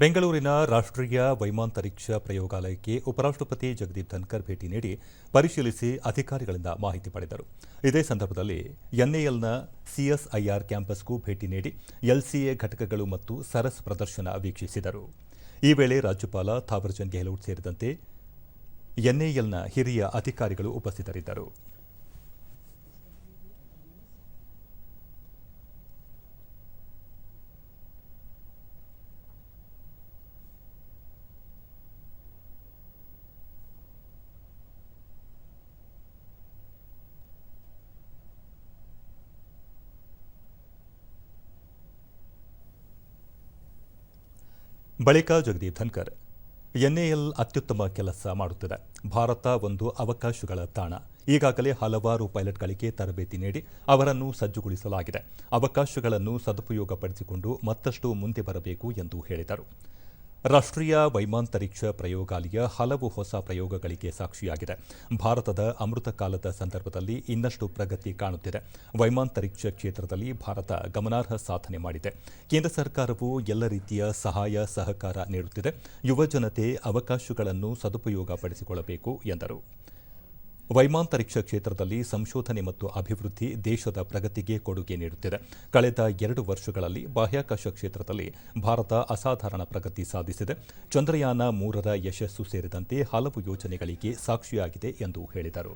ಬೆಂಗಳೂರಿನ ರಾಷ್ಟ್ರೀಯ ವೈಮಾಂತರಿಕ್ಷ ಪ್ರಯೋಗಾಲಯಕ್ಕೆ ಉಪರಾಷ್ಟ್ರಪತಿ ಜಗದೀಪ್ ಧನ್ಕರ್ ಭೇಟಿ ನೀಡಿ ಪರಿಶೀಲಿಸಿ ಅಧಿಕಾರಿಗಳಿಂದ ಮಾಹಿತಿ ಪಡೆದರು. ಇದೇ ಸಂದರ್ಭದಲ್ಲಿ ಎನ್ಎಎಲ್ನ ಸಿಎಸ್ಐಆರ್ ಕ್ಯಾಂಪಸ್ಗೂ ಭೇಟಿ ನೀಡಿ ಎಲ್ಸಿಎ ಘಟಕಗಳು ಮತ್ತು ಸರಸ್ ಪ್ರದರ್ಶನ ವೀಕ್ಷಿಸಿದರು. ಈ ವೇಳೆ ರಾಜ್ಯಪಾಲ ಥಾವರ್ಚಂದ್ ಗೆಹ್ಲೋಟ್ ಸೇರಿದಂತೆ ಎನ್ಎಎಲ್ನ ಹಿರಿಯ ಅಧಿಕಾರಿಗಳು ಉಪಸ್ಥಿತರಿದ್ದರು. ಬಳಿಕ ಜಗದೀಪ್ ಧನ್ಕರ್, ಎನ್ಎಎಲ್ ಅತ್ಯುತ್ತಮ ಕೆಲಸ ಮಾಡುತ್ತಿದೆ. ಭಾರತ ಒಂದು ಅವಕಾಶಗಳ ತಾಣ. ಈಗಾಗಲೇ ಹಲವಾರು ಪೈಲಟ್ಗಳಿಗೆ ತರಬೇತಿ ನೀಡಿ ಅವರನ್ನು ಸಜ್ಜುಗೊಳಿಸಲಾಗಿದೆ. ಅವಕಾಶಗಳನ್ನು ಸದುಪಯೋಗಪಡಿಸಿಕೊಂಡು ಮತ್ತಷ್ಟು ಮುಂದೆ ಬರಬೇಕು ಎಂದು ಹೇಳಿದರು. ರಾಷ್ಟ್ರೀಯ ವೈಮಾಂತರಿಕ್ಷ ಪ್ರಯೋಗಾಲಯ ಹಲವು ಹೊಸ ಪ್ರಯೋಗಗಳಿಗೆ ಸಾಕ್ಷಿಯಾಗಿದೆ. ಭಾರತದ ಅಮೃತ ಕಾಲದ ಸಂದರ್ಭದಲ್ಲಿ ಇನ್ನಷ್ಟು ಪ್ರಗತಿ ಕಾಣುತ್ತಿದೆ. ವೈಮಾಂತರಿಕ್ಷ ಕ್ಷೇತ್ರದಲ್ಲಿ ಭಾರತ ಗಮನಾರ್ಹ ಸಾಧನೆ ಮಾಡಿದೆ. ಕೇಂದ್ರ ಸರ್ಕಾರವು ಎಲ್ಲ ರೀತಿಯ ಸಹಾಯ, ಸಹಕಾರ ನೀಡುತ್ತಿದೆ. ಯುವಜನತೆ ಅವಕಾಶಗಳನ್ನು ಸದುಪಯೋಗಪಡಿಸಿಕೊಳ್ಳಬೇಕು ಎಂದರು. ವೈಮಾಂತರಿಕ್ಷ ಕ್ಷೇತ್ರದಲ್ಲಿ ಸಂಶೋಧನೆ ಮತ್ತು ಅಭಿವೃದ್ಧಿ ದೇಶದ ಪ್ರಗತಿಗೆ ಕೊಡುಗೆ ನೀಡುತ್ತಿದೆ. ಕಳೆದ ಎರಡು ವರ್ಷಗಳಲ್ಲಿ ಬಾಹ್ಯಾಕಾಶ ಕ್ಷೇತ್ರದಲ್ಲಿ ಭಾರತ ಅಸಾಧಾರಣ ಪ್ರಗತಿ ಸಾಧಿಸಿದೆ. ಚಂದ್ರಯಾನ ಮೂರರ ಯಶಸ್ಸು ಸೇರಿದಂತೆ ಹಲವು ಯೋಜನೆಗಳಿಗೆ ಸಾಕ್ಷಿಯಾಗಿದೆ ಎಂದು ಹೇಳಿದರು.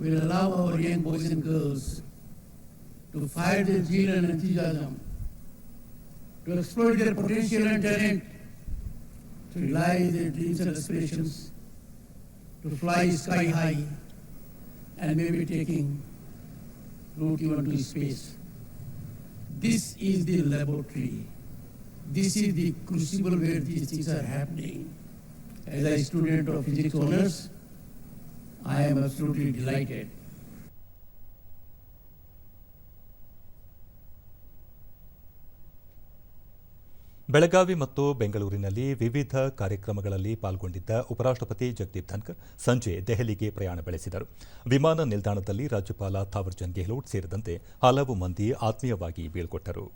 Will allow our young boys and girls to fire their zeal and enthusiasm, to exploit their potential and talent, to realize their dreams and aspirations, to fly sky high, and maybe taking route even to space. This is the laboratory. This is the crucible where these things are happening. As a student of physics honors, I am absolutely delighted. Belagavi ಮತ್ತು ಬೆಂಗಳೂರಿನಲ್ಲಿ ವಿವಿಧ ಕಾರ್ಯಕ್ರಮಗಳಲ್ಲಿ ಪಾಲ್ಗೊಂಡಿದ್ದ ಉಪರಾಷ್ಟ್ರಪತಿ ಜಗದೀಪ್ ಧನ್ಕರ್ ಸಂಜೆ ದೆಹಲಿಗೆ ಪ್ರಯಾಣ ಬೆಳೆಸಿದರು ವಿಮಾನ ನಿಲ್ದಾಣದಲ್ಲಿ ರಾಜ್ಯಪಾಲ ಥಾವರ್ಚಂದ್ ಗೆಹ್ಲೋಟ್ ಸೇರಿದಂತೆ ಹಲವು ಮಂದಿ ಆತ್ಮೀಯವಾಗಿ ಬೀಳ್ಕೊಟ್ಟರು